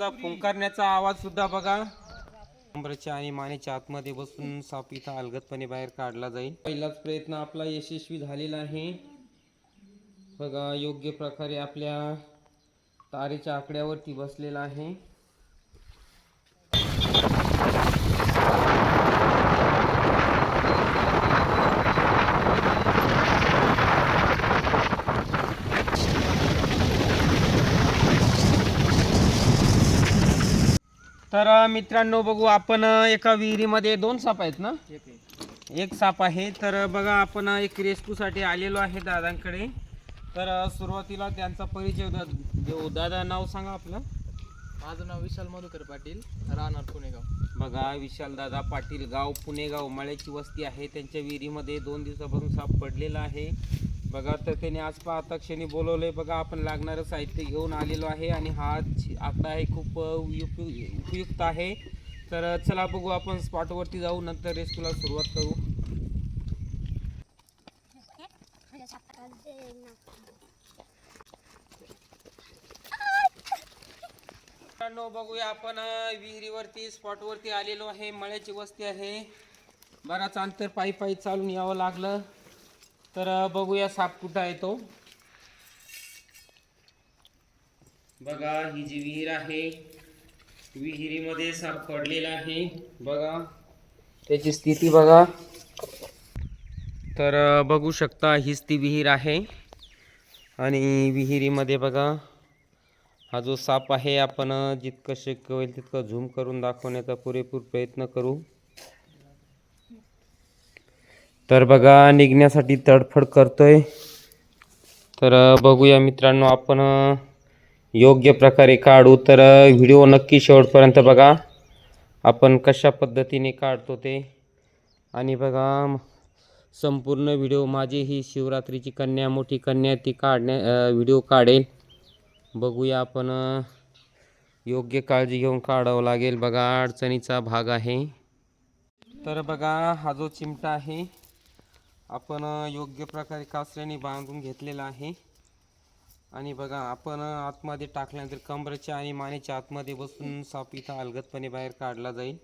त्याचा फुंकारण्याचा आवाज सुद्धा बघा. कमरेच्या आणि मानेच्या आतमध्ये बसून साप इथं अलगदपणे बाहेर काढला जाईल. पहिलाच प्रयत्न आपला यशस्वी झालेला आहे. बघा योग्य प्रकारे आपल्या तारेच्या आकड्यावरती बसलेला आहे. तर मित्रांनो बघू आपण एका विहिरीमध्ये दोन साप आहेत ना? एक साप आहे. तर बघा आपण एक रेस्क्यूसाठी आलेलो आहे दादांकडे. तर सुरुवातीला त्यांचा परिचय देऊ. दादा नाव सांगा आपलं. माझं नाव विशाल मधुकर पाटील राहणार पुणेगाव. बघा विशाल दादा पाटील गाव पुणेगाव. मळ्याची वस्ती आहे. त्यांच्या विहिरीमध्ये दोन दिवसापासून साप पडलेला आहे. बघा तर त्याने आज पाहता क्षणी आहे बघा आपण लागणारं साहित्य घेऊन आलेलो आहे आणि हा आकडा आहे खूप उपयु- उपयुक्त आहे. तर चला बघू आपण स्पॉटवरती जाऊ नंतर रेस्क्यूला सुरुवात करू. मित्रांनो बघूया आपण विहिरीवरती स्पॉटवरती आलेलो आहे. मळ्याची वस्ती आहे. बराच अंतर पायी पायी चालून यावं लागलं. तर बघूया साप कुठं आहे तो. बघा ही जी विहीर आहे विहिरीमध्ये साप पडलेला आहे. बघा त्याची स्थिती बघा. तर बघू शकता हीच ती विहीर आहे. आणि विहिरीमध्ये बघा हा जो साप आहे आपण जितकं शक्य होईल तितकं झूम करून दाखवण्याचा पुरेपूर प्रयत्न करू. तर बघा निघण्यासाठी तडफड करतोय. तर बघूया मित्रांनो आपण योग्य प्रकारे काढू. तर व्हिडिओ नक्की शेवटपर्यंत बघा. आपण कशा पद्धतीने काढतो ते. आणि बघा संपूर्ण व्हिडिओ माझी ही शिवरात्रीची कन्या मोठी कन्या ती काढण्या व्हिडिओ काढेल. बघूया आपण योग्य काळजी घेऊन काढावं लागेल. बघा अडचणीचा भाग आहे. तर बघा हा जो चिमटा आहे आपण योग्य प्रकारे कासऱ्याने बांधून घेतलेला आहे. आणि बघा आपण आतमध्ये टाकल्यानंतर कमरेच्या आणि मानेच्या आतमध्ये बसून साप इथं अलगदपणे बाहेर काढला जाईल.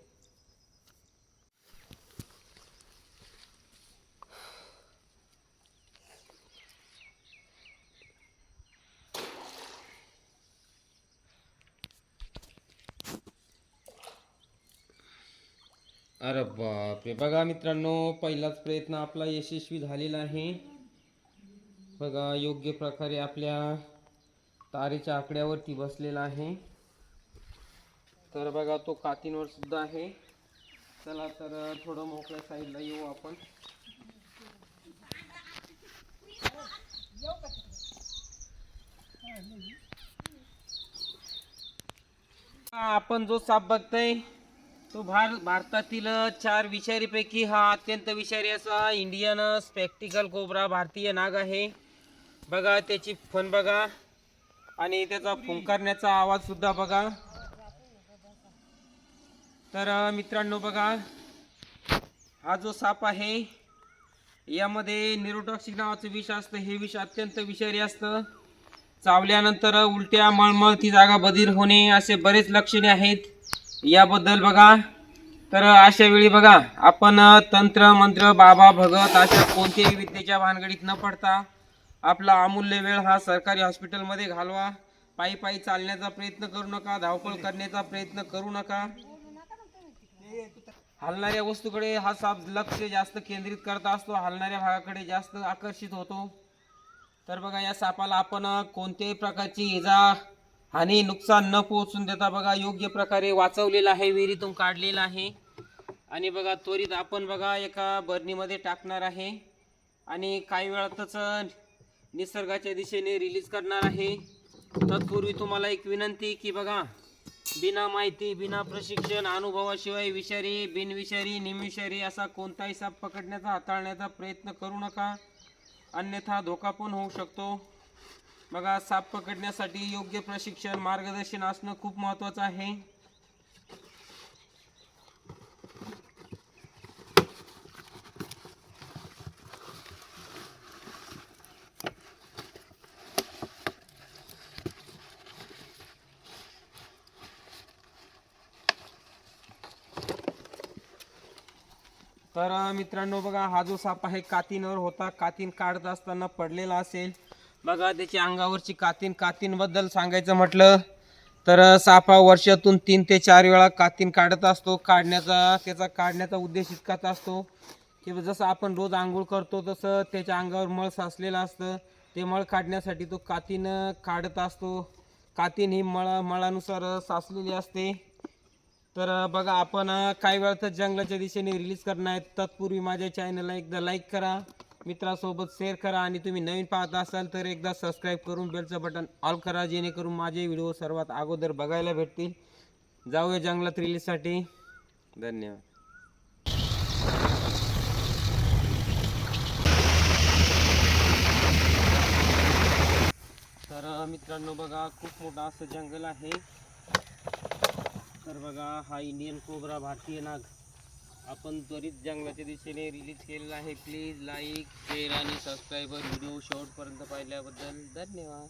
अरे बापरे. बघा मित्रांनो पहिलाच प्रयत्न आपला यशस्वी झालेला आहे. बघा योग्य प्रकारे आपल्या तारेच्या आकड्यावरती बसलेला आहे. तर बघा तो कातींवर सुद्धा आहे. चला तर थोडं मोकळ्या साईडला येऊ आपण. आपण जो साप बघताय तो भार भारतातील चार विषारीपैकी हा अत्यंत विषारी असा इंडियन स्पेक्टिकल कोबरा भारतीय नाग आहे. बघा त्याची फन बघा आणि त्याचा फुंकारण्याचा आवाज सुद्धा बघा. तर मित्रांनो बघा हा जो साप आहे यामध्ये निरोटॉक्सिक नावाचं विष असतं. हे विष अत्यंत विषारी असतं. चावल्यानंतर उलट्या मळमळ ती जागा बधीर होणे असे बरेच लक्षणे आहेत. याबद्दल बघा. तर अशा वेळी बघा आपण तंत्र मंत्र बाबा भगत अशा कोणत्याही विद्येच्या भानगडीत न पडता आपला अमूल्य वेळ हा सरकारी हॉस्पिटलमध्ये घालवा. पायी पायी चालण्याचा प्रयत्न करू नका धावपळ करण्याचा प्रयत्न करू नका. हलणाऱ्या वस्तूकडे हा साप लक्ष जास्त केंद्रित करत असतो हलणाऱ्या भागाकडे जास्त आकर्षित होतो. तर बघा या सापाला आपण कोणत्याही प्रकारची इजा हानी नुकसान न पोहोचून देता बघा योग्य प्रकारे वाचवलेला आहे विहिरीतून काढलेला आहे. आणि बघा त्वरित आपण बघा एका बरणीमध्ये टाकणार आहे. आणि काही वेळातच निसर्गाच्या दिशेने रिलीज करणार आहे. तत्पूर्वी तुम्हाला एक विनंती की बघा बिना माहिती बिना प्रशिक्षण अनुभवाशिवाय विषारी बिनविषारी निमविषारी असा कोणताही साप पकडण्याचा हाताळण्याचा प्रयत्न करू नका. अन्यथा धोका पण होऊ शकतो. बघा साप पकडण्यासाठी योग्य प्रशिक्षण मार्गदर्शन असणं खूप महत्वाचं आहे. तर मित्रांनो बघा हा जो साप आहे कातीनवर होता. कातीन काढत असताना पडलेला असेल. बघा त्याच्या अंगावरची कातीन कातींबद्दल सांगायचं म्हटलं तर सापा वर्षातून तीन ते चार वेळा कातीन काढत असतो. काढण्याचा त्याचा काढण्याचा उद्देश इतकाच असतो की जसं आपण रोज आंघोळ करतो तसं त्याच्या अंगावर मळ साचलेलं असतं. ते मळ काढण्यासाठी तो कातीन काढत असतो. कातीन ही मळा मळानुसार साचलेली असते. तर बघा आपण काही वेळा तर जंगलाच्या दिशेने रिलीज करणार आहेत. तत्पूर्वी माझ्या चॅनलला एकदा लाईक करा. मित्रासोबत शेअर करा आणि तुम्ही नवीन पाहत असाल तर एकदा सबस्क्राईब करून बेलचं बटन ऑल करा जेणेकरून माझे व्हिडिओ सर्वात अगोदर बघायला भेटतील. जाऊया जंगलात रिलीजसाठी धन्यवाद. तर मित्रांनो बघा खूप मोठं असं जंगल आहे. तर बघा हा इंडियन कोबरा भारतीय नाग आपण त्वरित जंगलाच्या दिशेने रिलीज केलेला आहे. प्लीज लाईक शेअर आणि सबस्क्राईबर व्हिडिओ शेवटपर्यंत पाहिल्याबद्दल धन्यवाद.